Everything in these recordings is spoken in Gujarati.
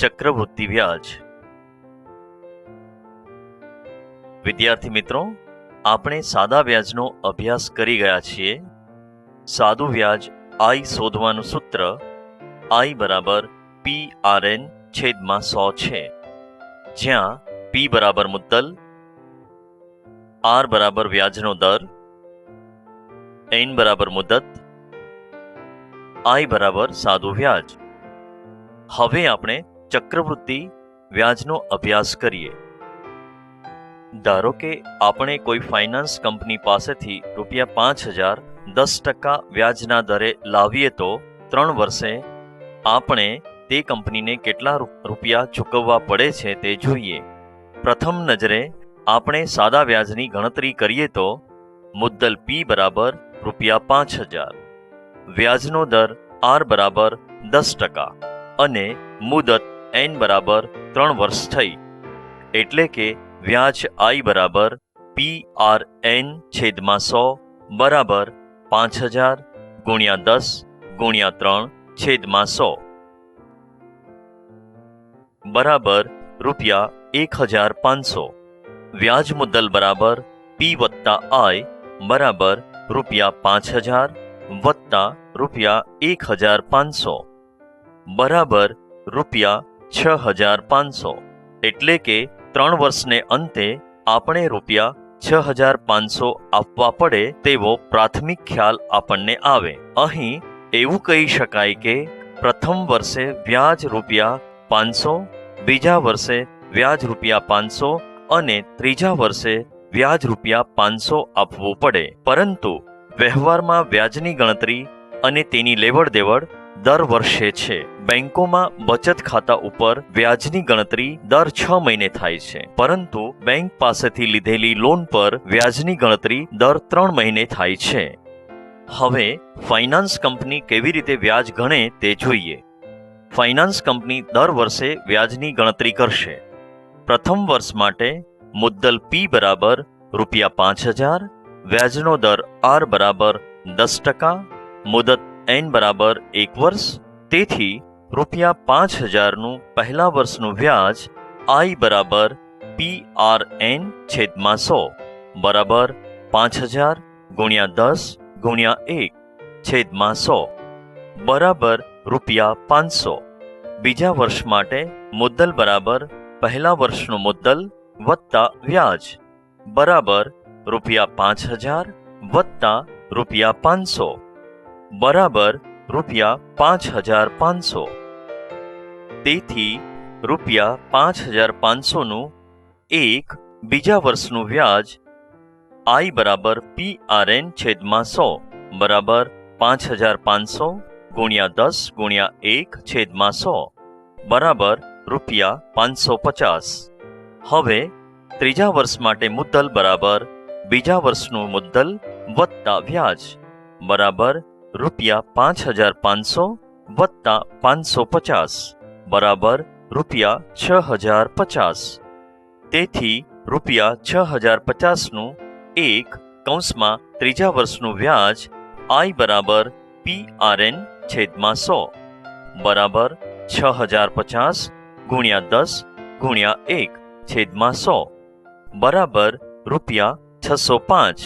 ચક્રવૃદ્ધિ વ્યાજ. વિદ્યાર્થી મિત્રો, આપણે સાદા વ્યાજનો અભ્યાસ કરી ગયા છીએ. સાદું વ્યાજ આઈ શોધવાનું સૂત્ર, આઈ બરાબર પી આર એન છેદમાં સો છે. જ્યાં પી બરાબર મુદ્દલ, આર બરાબર વ્યાજનો દર, એન બરાબર મુદત, આઈ બરાબર સાદું વ્યાજ. હવે આપણે ચક્રવૃદ્ધિ વ્યાજનો અભ્યાસ કરીએ. ધારો કે આપણે કોઈ ફાઇનાન્સ કંપની પાસેથી રૂપિયા પાંચ હજાર દસ ટકા વ્યાજના દરે લાવીએ તો ત્રણ વર્ષે આપણે તે કંપનીને કેટલા રૂપિયા ચૂકવવા પડે છે તે જોઈએ. પ્રથમ નજરે આપણે સાદા વ્યાજની ગણતરી કરીએ તો મુદ્દલ પી બરાબર રૂપિયા પાંચ હજાર, વ્યાજનો દર આર બરાબર દસ ટકા અને મુદત એન બરાબર ત્રણ વર્ષ થઈ. એટલે કે વ્યાજ આઈ બરાબર પી આર એન છેદમાં સો બરાબર પાંચ હજાર ગુણ્યા દસ ગુણ્યા ત્રણ છેદમાં સો. બરાબર રૂપિયા એક હજાર પાંચસો. વ્યાજ મુદ્દલ બરાબર પી વત્તા આઈ બરાબર રૂપિયા પાંચ હજાર વત્તા રૂપિયા એક હજાર પાંચસો. બરાબર રૂપિયા છ હજાર પાંચસો. એટલે કે ત્રણ વર્ષને અંતે આપણે રૂપિયા છ હજાર પાંચસો આપવા પડે તેવો પ્રાથમિક ખ્યાલ આપણને આવે. અહીં એવું કહી શકાય કે પ્રથમ વર્ષે વ્યાજ રૂપિયા પાંચસો, બીજા વર્ષે વ્યાજ રૂપિયા પાંચસો અને ત્રીજા વર્ષે વ્યાજ રૂપિયા પાંચસો આપવું પડે. પરંતુ વ્યવહારમાં વ્યાજની ગણતરી અને તેની લેવડ દેવડ દર વર્ષે છે. બેંકોમાં બચત ખાતા ઉપર વ્યાજની ગણતરી દર છ મહિને થાય છે. પરંતુ બેંક પાસેથી લીધેલી લોન પર વ્યાજની ગણતરી દર ત્રણ મહિને થાય છે. હવે ફાઇનાન્સ કંપની કેવી રીતે વ્યાજ ગણે તે જોઈએ. ફાઇનાન્સ કંપની દર વર્ષે વ્યાજની ગણતરી કરશે. પ્રથમ વર્ષ માટે મુદ્દલ પી બરાબર રૂપિયા પાંચ હજાર, વ્યાજનો દર આર બરાબર દસ ટકા, મુદત એન બરાબર એક વર્ષ? તેથી રૂપિયા પાંચ હજારનું પહેલા વર્ષનું વ્યાજ આઈ બરાબર પી આર એન છેદમાં સો. બરાબર પાંચ હજાર ગુણ્યા દસ ગુણ્યા એક છેદમાં સો. બરાબર રૂપિયા પાંચસો. બીજા વર્ષ માટે મુદ્દલ બરાબર પહેલા વર્ષનું મુદ્દલ વત્તા વ્યાજ. બરાબર રૂપિયા પાંચ હજાર વત્તા રૂપિયા પાંચસો. બરાબર રૂપિયા પાંચ હજાર પાંચસો. તેથી રૂપિયા પાંચ હજાર પાંચસોનું એક બીજા વર્ષનું વ્યાજ આઈ બરાબર પી આર એન છેદમાં સો બરાબર પાંચ હજાર પાંચસો ગુણ્યા દસ ગુણ્યા એક છેદમાં સો બરાબર રૂપિયા પાંચસો પચાસ. હવે ત્રીજા વર્ષ માટે મુદ્દલ બરાબર બીજા વર્ષનું મુદ્દલ વત્તા વ્યાજ બરાબર રૂપિયા પાંચ હજાર પાંચસો વત્તા પાંચસો પચાસ, બરાબર રૂપિયા છ હજાર પચાસ. તેથી રૂપિયા છ હજાર પચાસનું એક કૌંસમાં ત્રીજા વર્ષનું વ્યાજ આઈ બરાબર પી આર એન છેદમાં સો. બરાબર છ હજાર પચાસ ગુણ્યા દસ ગુણ્યા એક છેદમાં સો. બરાબર રૂપિયા છસો પાંચ.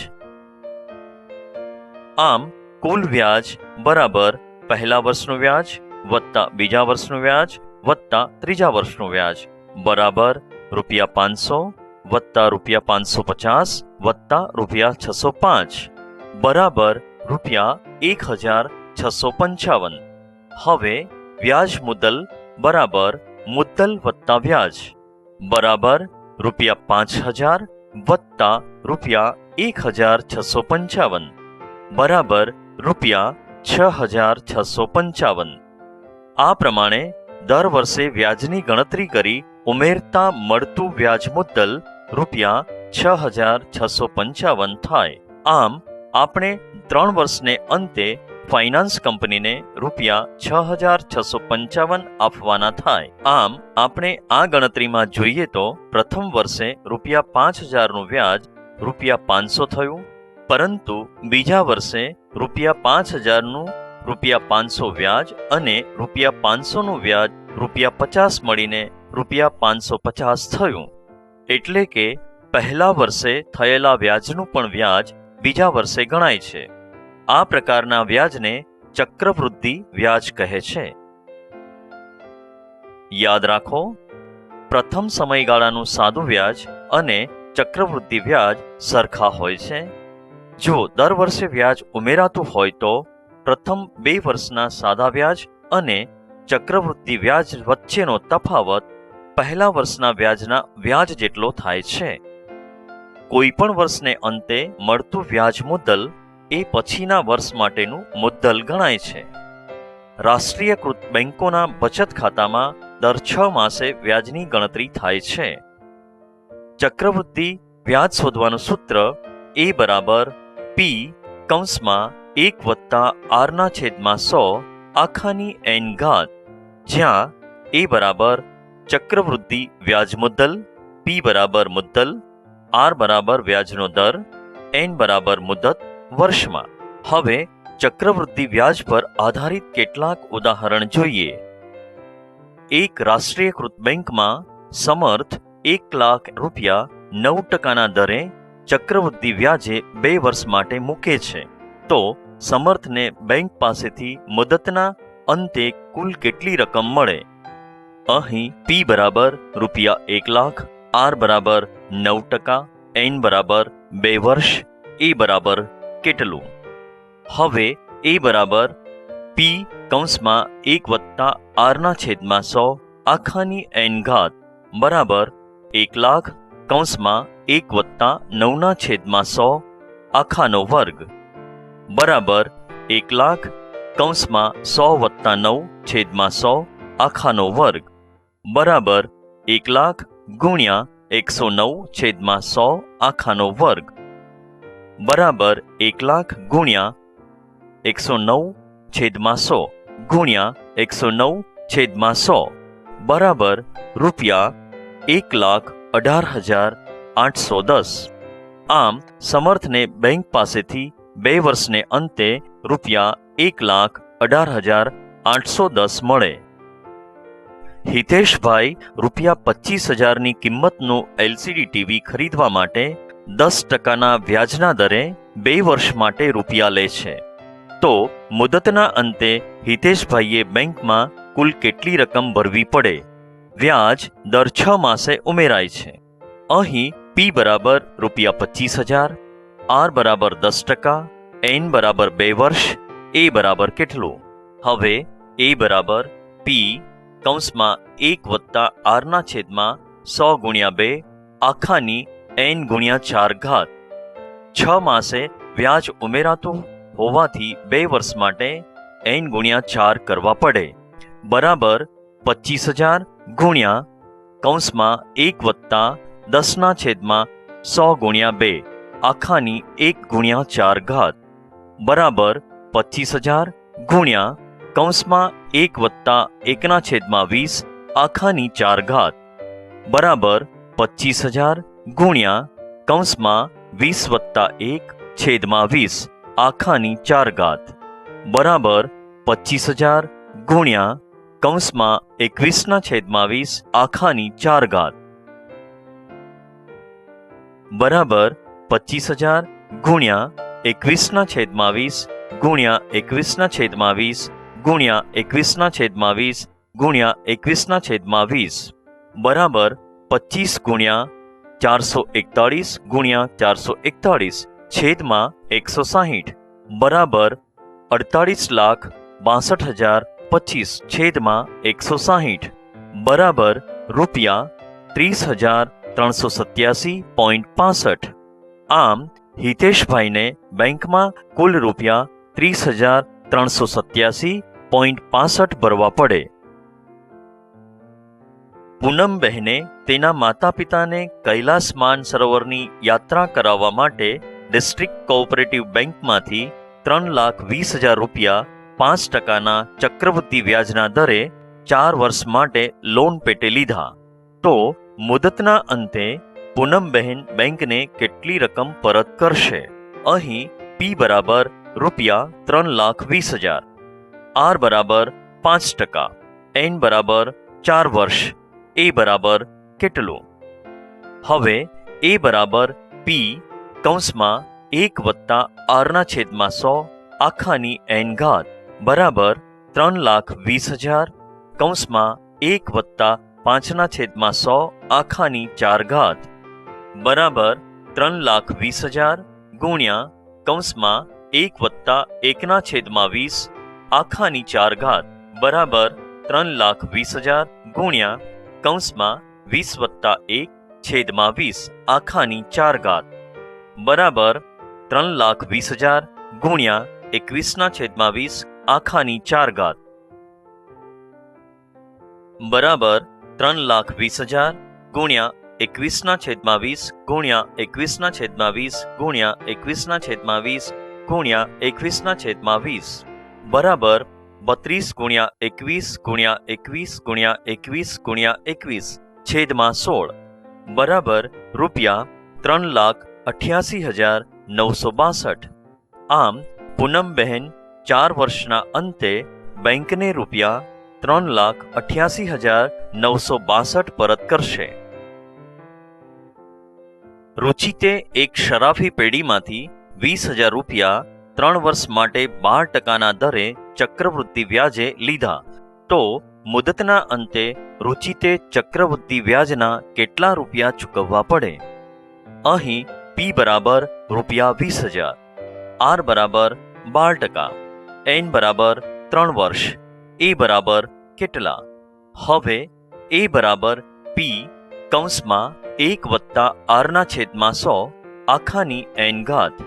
આમ કુલ વ્યાજ બરાબર પહેલા વર્ષનું વ્યાજ વત્તા બીજા વર્ષનું વ્યાજ વત્તા ત્રીજા વર્ષનું વ્યાજ બરાબર રૂપિયા પાંચસો વત્તા રૂપિયા પાંચસો પચાસ વત્તા રૂપિયા છસો પાંચ બરાબર રૂપિયા એક હજાર છસો પંચાવન હવે વ્યાજ મુદ્દલ બરાબર મુદ્દલ વત્તા વ્યાજ બરાબર રૂપિયા પાંચ હજાર વત્તા રૂપિયા એક હજાર છસો પંચાવન બરાબર રૂપિયા છ હજાર છસો પંચાવન. આ પ્રમાણે દર વર્ષે વ્યાજની ગણતરી કરી ઉમેરતા મળતું વ્યાજ મુદ્દલ રૂપિયા છ હજાર છસો પંચાવન થાય. આમ, આપણે ત્રણ વર્ષને અંતે ફાઇનાન્સ કંપનીને રૂપિયા છ હજાર છસો પંચાવન આપવાના થાય. આમ, આપણે આ ગણતરીમાં જોઈએ તો પ્રથમ વર્ષે રૂપિયા પાંચ હજારનું વ્યાજ રૂપિયા પાંચસો થયું પરંતુ બીજા વર્ષે રૂપિયા પાંચ હજારનું રૂપિયા પાંચસો વ્યાજ અને રૂપિયા પાંચસોનું વ્યાજ રૂપિયા પચાસ મળીને રૂપિયા પાંચસો પચાસ થયું. એટલે કે પહેલા વર્ષે થયેલા વ્યાજનું પણ વ્યાજ બીજા વર્ષે ગણાય છે. આ પ્રકારના વ્યાજને ચક્રવૃદ્ધિ વ્યાજ કહે છે. યાદ રાખો, પ્રથમ સમયગાળાનું સાદું વ્યાજ અને ચક્રવૃદ્ધિ વ્યાજ સરખા હોય છે. જો દર વર્ષે વ્યાજ ઉમેરાતું હોય તો પ્રથમ બે વર્ષના સાદા વ્યાજ અને ચક્રવૃદ્ધિ વ્યાજ વચ્ચેનો તફાવત પહેલા વર્ષના વ્યાજના વ્યાજ જેટલો થાય છે. કોઈ પણ વર્ષને અંતે મળતું વ્યાજ મુદ્દલ એ પછીના વર્ષ માટેનું મુદ્દલ ગણાય છે. રાષ્ટ્રીયકૃત બેંકોના બચત ખાતામાં દર છ માસે વ્યાજની ગણતરી થાય છે. ચક્રવૃદ્ધિ વ્યાજ શોધવાનું સૂત્ર એ બરાબર પી કૌંસમાં એક વત્તા આરના છેદમાં સો આખાની એન ઘાત, જ્યાં એ બરાબર ચક્રવૃદ્ધિ વ્યાજ મુદ્દલ પી બરાબર મુદ્દલ આર બરાબર વ્યાજનો દર એન બરાબર મુદત વર્ષમાં. હવે ચક્રવૃદ્ધિ વ્યાજ પર આધારિત કેટલાક ઉદાહરણ જોઈએ. એક રાષ્ટ્રીયકૃત બેંકમાં સમર્થ એક લાખ રૂપિયા નવ ટકાના દરે ચક્રવૃદ્ધિ વ્યાજે બે વર્ષ માટે મૂકે છે. તો સમર્થને બેંક પાસેથી મુદતના અંતે કુલ કેટલી રકમ મળે? અહીં પી બરાબર રૂપિયા એક લાખ આર બરાબર નવ ટકા એન બરાબર બે વર્ષ એ બરાબર કેટલું? હવે એ બરાબર પી કૌંસમાં એક વત્તા આરના છેદમાં સો, આખાની એન ઘાત બરાબર એક લાખ, કૌંસમાં એક વત્તા નવના છેદમાં સો આખાનો વર્ગ. બરાબર એક લાખ કૌંસમાં સો વત્તા નવ છેદમાં સો આખાનો વર્ગ. બરાબર એક લાખ ગુણ્યા એકસો નવ છેદમાં સો આખાનો વર્ગ. બરાબર એક લાખ ગુણ્યા એકસો નવ છેદમાં સો ગુણ્યા એકસો નવ છેદમાં સો. બરાબર રૂપિયા એક લાખ અઢાર હજાર આઠસો દસ. આમ, સમર્થને બેંક પાસેથી બે વર્ષને અંતે રૂપિયા એક લાખ અઢાર હજાર આઠસો દસ મળે. હિતેશભાઈ રૂપિયા પચીસ હજારની કિંમતનું એલસીડી ટીવી ખરીદવા માટે દસ ટકાના વ્યાજના દરે બે વર્ષ માટે રૂપિયા લે છે. તો, મુદતના અંતે હિતેશભાઈએ બેંકમાં કુલ કેટલી રકમ ભરવી પડે? વ્યાજ દર છ માસે ઉમેરાય છે. અહીં પી બરાબર રૂપિયા પચીસ હજાર આર બરાબર દસ ટકા એન બરાબર બે વર્ષ એ બરાબર કેટલું? હવે એ બરાબર પી કૌંસમાં એક વત્તા આરના છેદમાં સો ગુણ્યા બે, આખાની એન ગુણ્યા ચાર ઘાત. છ માસે વ્યાજ ઉમેરાતું હોવાથી બે વર્ષ માટે એન ગુણ્યા ચાર કરવા પડે. બરાબર પચીસ હજાર ગુણ્યા કૌંસમાં એક વત્તા દસના છેદમાં સો ગુણ્યા બે, આખાની એક ગુણ્યા ચાર ઘાત, બરાબર પચીસ હજાર ગુણ્યા કૌંસમાં એક વત્તા એકના છેદમાં વીસ, આખાની ચાર ઘાત, બરાબર પચીસ હજાર ગુણ્યા કૌંસમાં વીસ વત્તા એક છેદમાં વીસ, આખાની ચાર ઘાત, બરાબર પચીસ હજાર ગુણ્યા કૌંસમાં એકવીસના છેદમાં વીસ, આખાની ચાર ઘાત. બરાબર પચીસ હજાર ગુણ્યા એકવીસના છેદમાં વીસ ગુણ્યા એકવીસના છેદમાં વીસ ગુણ્યા એકવીસના છેદમાં વીસ ગુણ્યા એકવીસના છેદમાં વીસ બરાબર પચીસ ગુણ્યા ચારસો એકતાળીસ ગુણ્યા ચારસો એકતાળીસ છેદમાં એકસો સાહીઠ બરાબર અડતાળીસ લાખ બાસઠ હજાર પચીસ છેદમાં એકસો સાહીઠ બરાબર રૂપિયા ત્રીસ હજાર ત્રણસો સત્યાસી પોઈન્ટ પાસઠ. આમ, હિતેશભાઈને બેંકમાં કુલ રૂપિયા ત્રીસ હજાર ત્રણસો સત્યાસી પોઈન્ટ પાસઠ ભરવા પડે. પૂનમબહેને તેના માતા પિતાને કૈલાસ માન સરોવરની યાત્રા કરાવવા માટે ડિસ્ટ્રિક્ટ કોઓપરેટિવ બેંકમાંથી ત્રણ લાખ વીસ હજાર રૂપિયા પાંચ ટકાના ચક્રવૃદ્ધિ વ્યાજના દરે ચાર વર્ષ માટે લોન પેટે લીધા. તો મુદતના અંતે પૂનમબહેન બેંકને કેટલી રકમ પરત કરશે? અહીં પી બરાબર રૂપિયા ત્રણ લાખ વીસ હજાર. આર બરાબર પાંચ ટકા. એન બરાબર ચાર વર્ષ. એ બરાબર કેટલું? હવે એ બરાબર પી કૌંસમાં એક વત્તા આરના છેદમાં સો આખાની એન ઘાત બરાબર ત્રણ લાખ વીસ હજાર. કૌંસમાં એક વત્તા પાંચના છેદમાં સો આખાની ચાર ઘાત. બરાબર ત્રણ લાખ વીસ હજાર ગુણ્યા કૌંસમાં એક વત્તા એકના છેદમાં વીસ આખાની ચાર ઘાત. બરાબર ત્રણ લાખ વીસ હજાર ગુણ્યા કૌંસમાં વીસ વત્તા એક છેદમાં વીસ આખાની ચાર ઘાત. બરાબર ત્રણ લાખ વીસ હજાર ગુણ્યા એકવીસના છેદમાં વીસ આખાની ચાર ઘાત. બરાબર ત્રણ લાખ વીસ હજાર ગુણ્યા એકવીસના છેદમાં વીસ ગુણ્યા એકવીસના છેદમાં વીસ ગુણ્યા એકવીસના છેદમાં વીસ ગુણ્યા એકવીસના છેદમાં વીસ. બરાબર બત્રીસ ગુણ્યા એકવીસ ગુણ્યા એકવીસ ગુણ્યા એકવીસ ગુણ્યા એકવીસ. છેદમાં સોળ. બરાબર રૂપિયા ત્રણ લાખ અઠ્યાસી હજાર નવસો બાસઠ. આમ પૂનમબહેન ચાર વર્ષના અંતે બેંકને રૂપિયા ત્રણ લાખ અઠ્યાસી હજાર નવસો બાસઠ પરત કરશે. રુચિતે એક શરાફી પેઢીમાંથી વીસ હજાર રૂપિયા ત્રણ વર્ષ માટે બાર ટકાના દરે ચક્રવૃદ્ધિ વ્યાજે લીધા. તો મુદતના અંતે રુચિતે ચક્રવૃદ્ધિ વ્યાજના કેટલા રૂપિયા ચૂકવવા પડે? અહીં પી બરાબર રૂપિયા વીસ હજાર, આર બરાબર બાર ટકા, એન બરાબર ત્રણ વર્ષ. એ બરાબર કેટલા? હવે એ બરાબર પી કૌંસમાં એક વત્તા આરના છેદમાં સો આખાની એન ઘાત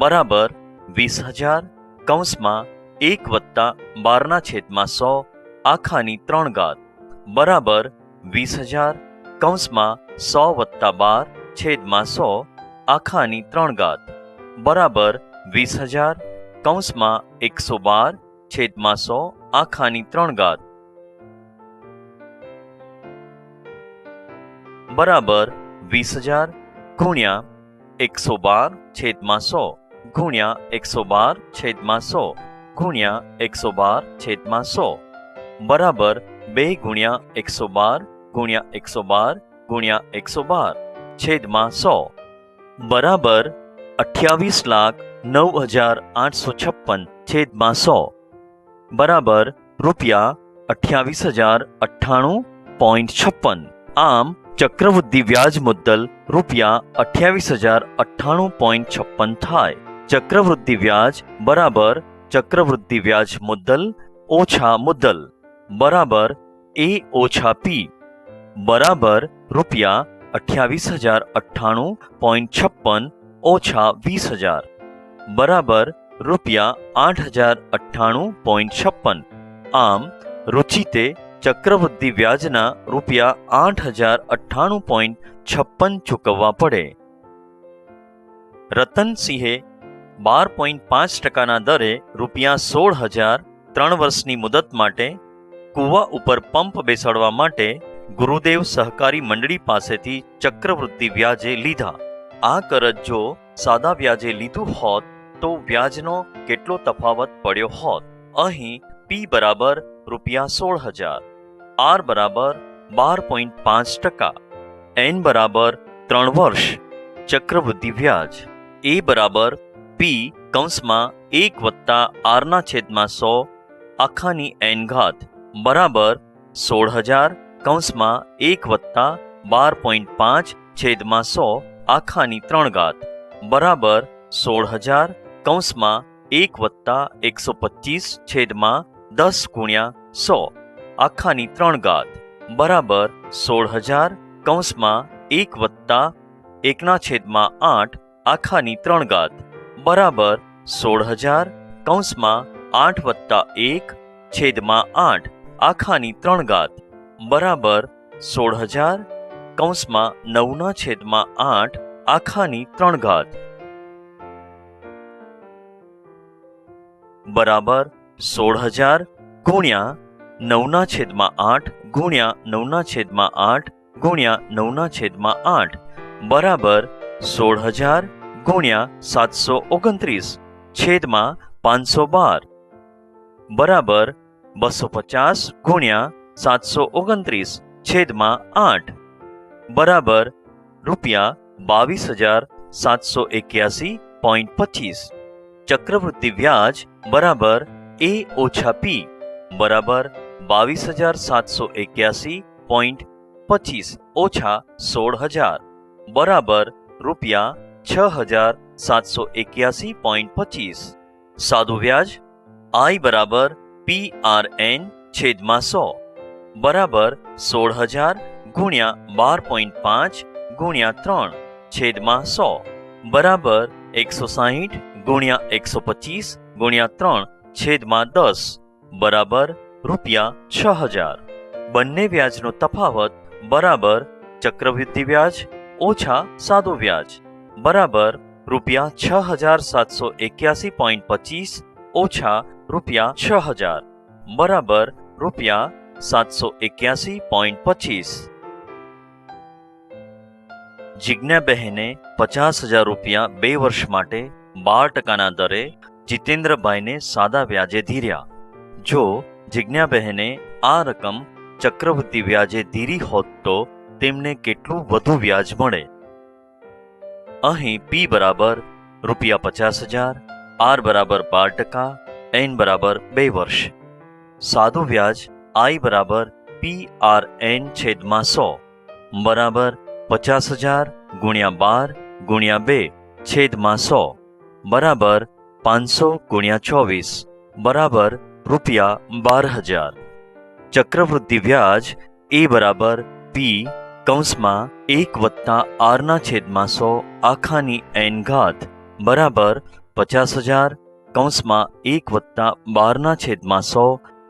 બરાબર વીસ હજાર કૌંસમાં એક વત્તા બારના છેદમાં સો આખાની ત્રણ ઘાત બરાબર વીસ હજાર કૌંસમાં સો વત્તા બાર છેદમાં સો આખાની ત્રણ ઘાત બરાબર વીસ હજાર કૌંસમાં એકસો બાર છેદમાં સો, આખાની ત્રણ ઘાત બરાબર વીસ હજાર ગુણ્યા એકસો બાર છેદમાં સો, ગુણ્યા એકસો બાર છેદમાં સો, ગુણ્યા એકસો બાર છેદમાં સો. બરાબર બે ગુણ્યા એકસો બાર ગુણ્યા એકસો બાર ગુણ્યા એકસો બાર છેદમાં સો. બરાબર અઠ્યાવીસ લાખ નવ હજાર આઠસો છપ્પન છેદમાં સો. બરાબર રૂપિયા અઠ્યાવીસ હજાર અઠ્ઠાણું પોઈન્ટ છપ્પન આમ ચક્રવૃદ્ધિ વ્યાજ મુદ્દલ રૂપિયા અઠ્યાવીસ હજાર અઠ્ઠાણું પોઈન્ટ છપ્પન થાય ચક્રવૃદ્ધિ વ્યાજ બરાબર ચક્રવૃદ્ધિ વ્યાજ મુદ્દલ ઓછા મુદ્દલ બરાબર એ ઓછા પી બરાબર રૂપિયા અઠ્યાવીસ હજાર અઠ્ઠાણું પોઈન્ટ છપ્પન ઓછા વીસ હજાર બરાબર રૂપિયા આઠ હજાર અઠ્ઠાણું પોઈન્ટ છપ્પન. આમ, રુચિતે ચક્રવૃદ્ધિ વ્યાજના રૂપિયા આઠ હજાર અઠ્ઠાણું પોઈન્ટ છપ્પન ચૂકવવા પડે. રતનસિંહે બાર પોઈન્ટ પાંચ ટકાના દરે રૂપિયા સોળ હજાર ત્રણ વર્ષની મુદત માટે કૂવા ઉપર પંપ બેસાડવા માટે ગુરુદેવ સહકારી મંડળી પાસેથી ચક્રવૃદ્ધિ વ્યાજે લીધા. આ કરજ જો સાદા વ્યાજે લીધું હોત તો વ્યાજનો કેટલો તફાવત પડ્યો હોત? અહીં પી બરાબર રૂપિયા સોળ હજાર આર બરાબર બાર પોઈન્ટ પાંચ ટકા એન બરાબર ત્રણ વર્ષ, ચક્રવૃદ્ધિ વ્યાજ એ બરાબર પી કૌંસમાં એક વત્તા આરના છેદમાં સો, આખાની એન ઘાત બરાબર સોળ હજાર, કૌંસમાં એક વત્તા બાર પોઈન્ટ પાંચ છેદમાં સો, આખાની ત્રણ ઘાત બરાબર સોળ હજાર કૌંસમાં એક વત્તા એકસો પચીસ છેદમાં દસ ગુણ્યા સો. આખાની ત્રણ ઘાત બરાબર સોળ હજાર કૌંસમાં એક વત્તા એકના છેદમાં આઠ આખાની ત્રણ ઘાત બરાબર સોળ હજાર કૌંસમાં આઠ વત્તા એક છેદમાં આઠ આખાની ત્રણ ઘાત બરાબર સોળ હજાર કૌંસમાં નવના છેદમાં આઠ આખાની ત્રણ ઘાત બરાબર સોળ હજાર ગુણ્યા નવના છેદમાં આઠ ગુણ્યા નવના છેદમાં આઠ ગુણ્યા નવના છેદમાં આઠ બરાબર સોળ હજાર ગુણ્યા સાતસો ઓગણત્રીસ છેદમાં પાંચસો બાર બરાબર બસો પચાસ ગુણ્યા સાતસો ઓગણત્રીસ છેદમાં આઠ બરાબર રૂપિયા બાવીસ હજાર સાતસો એક્યાસી પોઈન્ટ પચીસ ચક્રવૃદ્ધિ વ્યાજ બરાબર એ ઓછા પી બરાબર બાવીસ હજાર સાતસો એક્યાસી પોઈન્ટ પચીસ ઓછા સોળ હજાર બરાબર રૂપિયા છ હજાર સાતસો એક્યાસી પોઈન્ટ પચીસ સાદું વ્યાજ આઈ બરાબર પી આર એન છેદમાં સો બરાબર સોળ હજાર ગુણ્યા બાર પોઈન્ટ પાંચ ગુણ્યા ત્રણ છેદમાં સો બરાબર એકસો સાહીઠ ગુણ્યા એકસો પચીસ ગુણ્યા ત્રણ છેદમાં દસ બરાબર રૂપિયા છ હજાર. બંને વ્યાજનો તફાવત બરાબર ચક્રવૃદ્ધિ વ્યાજ ઓછા સાદું વ્યાજ બરાબર રૂપિયા છ હજાર સાતસો એક્યાસી પોઈન્ટ પચીસ ઓછા રૂપિયા છ હજાર બરાબર રૂપિયા સાતસો એક્યાસી પોઈન્ટ પચીસ. જિજ્ઞાબહેને પચાસ હજાર રૂપિયા બે વર્ષ માટે બાર ટકાના દરે જીતેન્દ્રભાઈને સાદા વ્યાજે ધીર્યા. જો જિજ્ઞાબહેને આ રકમ ચક્રવર્તિ વ્યાજે ધીરી હોત તો તેમને કેટલું વધુ વ્યાજ મળે? અહીં પી બરાબર રૂપિયા પચાસ હજાર આર બરાબર બાર ટકા એન બરાબર બે વર્ષ. સાદું વ્યાજ આઈ બરાબર પી આર એન છેદમાં સો. બરાબર પચાસ હજાર ગુણ્યા બાર ગુણ્યા બે છેદમાં સો. બરાબર પાંચસો ગુણ્યા ચોવીસ, બરાબર રૂપિયા બાર હજાર. ચક્રવૃદ્ધિ વ્યાજ એ બરાબર પી કૌંસમાં એક વત્તા આરના છેદમાં સો આખાની એન ઘાત, બરાબર પચાસ હજાર, કૌંસમાં એક વત્તા બારના છેદમાં સો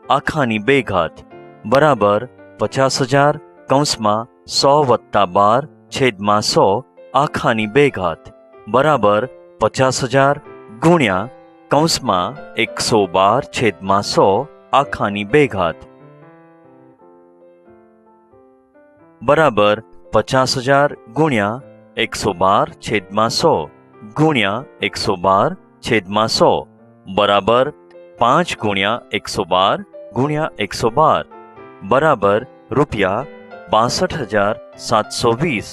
આખાની બે ઘાત, બરાબર પચાસ હજાર, કૌંસમાં સો વત્તા બાર છેદમાં સો આખાની બે ઘાત, બરાબર પચાસ હજાર ગુણ્યા કૌંસમાં એકસો બાર છેદમાં સો આખાની બે ઘાત બરાબર પચાસ હજાર ગુણ્યા એકસો બાર છેદમાં સો ગુણ્યા એકસો બાર છેદમાં સો. બરાબર પાંચ ગુણ્યા એકસો બાર ગુણ્યા એકસો બાર. બરાબર રૂપિયા બાસઠ હજાર સાતસો વીસ.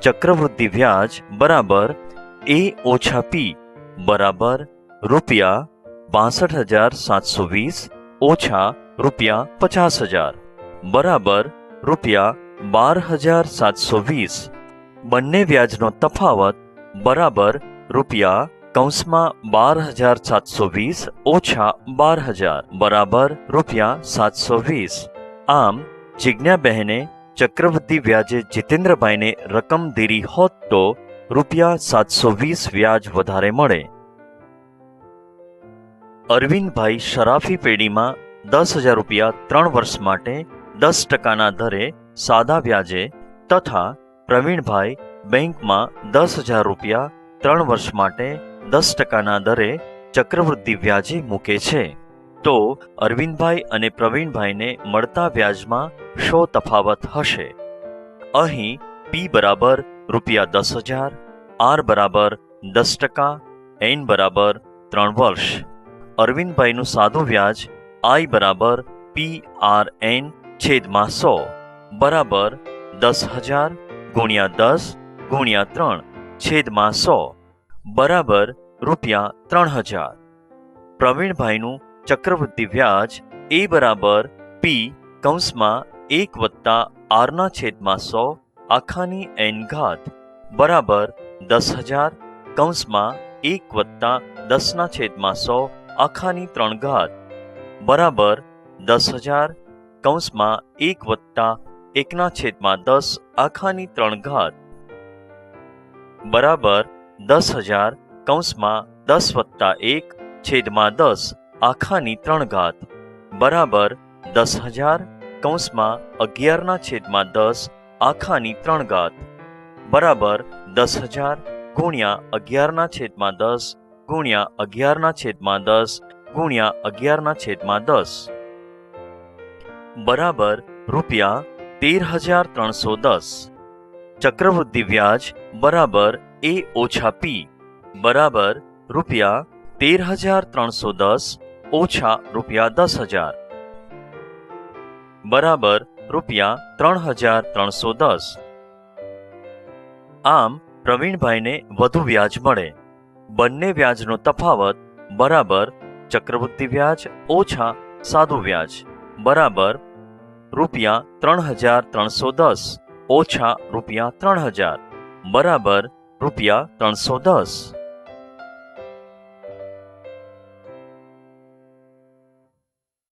ચક્રવૃદ્ધિ વ્યાજ બરાબર એ ઓછા પી બરાબર રૂપિયા બાસઠ હજાર સાતસો વીસ ઓછા રૂપિયા પચાસ હજાર બરાબર રૂપિયા બાર હજાર સાતસો વીસ બંને વ્યાજનો તફાવત બરાબર રૂપિયા કૌંસમાં બાર હજાર સાતસો વીસ ઓછા બાર હજાર બરાબર રૂપિયા સાતસો વીસ આમ જિજ્ઞાબહેને ચક્રવૃદ્ધિ વ્યાજે જીતેન્દ્રભાઈને રકમ ધીરી હોત તો રૂપિયા સાતસો વીસ વ્યાજ વધારે મળે. અરવિંદભાઈ શરાફી પેઢીમાં દસ હજાર રૂપિયા ત્રણ વર્ષ માટે દસ ટકાના દરે સાદા વ્યાજે તથા પ્રવીણભાઈ બેંકમાં દસ હજાર રૂપિયા ત્રણ વર્ષ માટે દસ ટકાના દરે ચક્રવૃદ્ધિ વ્યાજે મૂકે છે. તો અરવિંદભાઈ અને પ્રવીણભાઈને મળતા વ્યાજમાં શો તફાવત હશે? અહીં પી બરાબર રૂપિયા દસ હજાર, આર બરાબર દસ ટકા, એન બરાબર ત્રણ વર્ષ. અરવિંદભાઈનું સાદું વ્યાજ આઈ બરાબર પી આર એન છેદમાં સો, બરાબર દસ હજાર ગુણ્યા દસ ગુણ્યા ત્રણ છેદમાં સો, બરાબર રૂપિયા ત્રણ હજાર. પ્રવીણભાઈનું ચક્રવૃદ્ધિ વ્યાજ એ બરાબર પી કૌંસમાં એક વત્તા આરના છેદમાં સો આખાની એન ઘાત બરાબર દસ હજાર કૌંસમાં એક વત્તા દસના છેદમાં સો આખાની ત્રણ ઘાત બરાબર દસ હજાર કૌંસમાં એક વત્તા એકના છેદમાં દસ આખાની ત્રણ ઘાત બરાબર દસ હજાર કૌંસમાં દસ વત્તા એક છેદમાં દસ આખાની ત્રણ ઘાત બરાબર દસ હજાર કૌંસમાં અગિયારના છેદમાં દસ આખાની ત્રણ ઘાત બરાબર દસ હજાર ગુણ્યા અગિયારના છેદમાં દસ ગુણ્યા અગિયારના છેદમાં દસ ગુણ્યા અગિયારના છેદમાં દસ. બરાબર રૂપિયા તેર હજાર ત્રણસો દસ. ચક્રવૃદ્ધિ વ્યાજ બરાબર એ ઓછા પી. બરાબર રૂપિયા તેર હજાર ત્રણસો દસ ઓછા રૂપિયા દસ હજાર. બરાબર રૂપિયા ત્રણ હજાર ત્રણસો દસ. આમ, પ્રવીણભાઈને વધુ વ્યાજ મળે. બંને વ્યાજનો તફાવત બરાબર ચક્રવૃદ્ધિ વ્યાજ ઓછા સાદું વ્યાજ બરાબર રૂપિયા ત્રણ હજાર ત્રણસો દસ ઓછા રૂપિયા ત્રણ હજાર બરાબર રૂપિયા ત્રણસો દસ.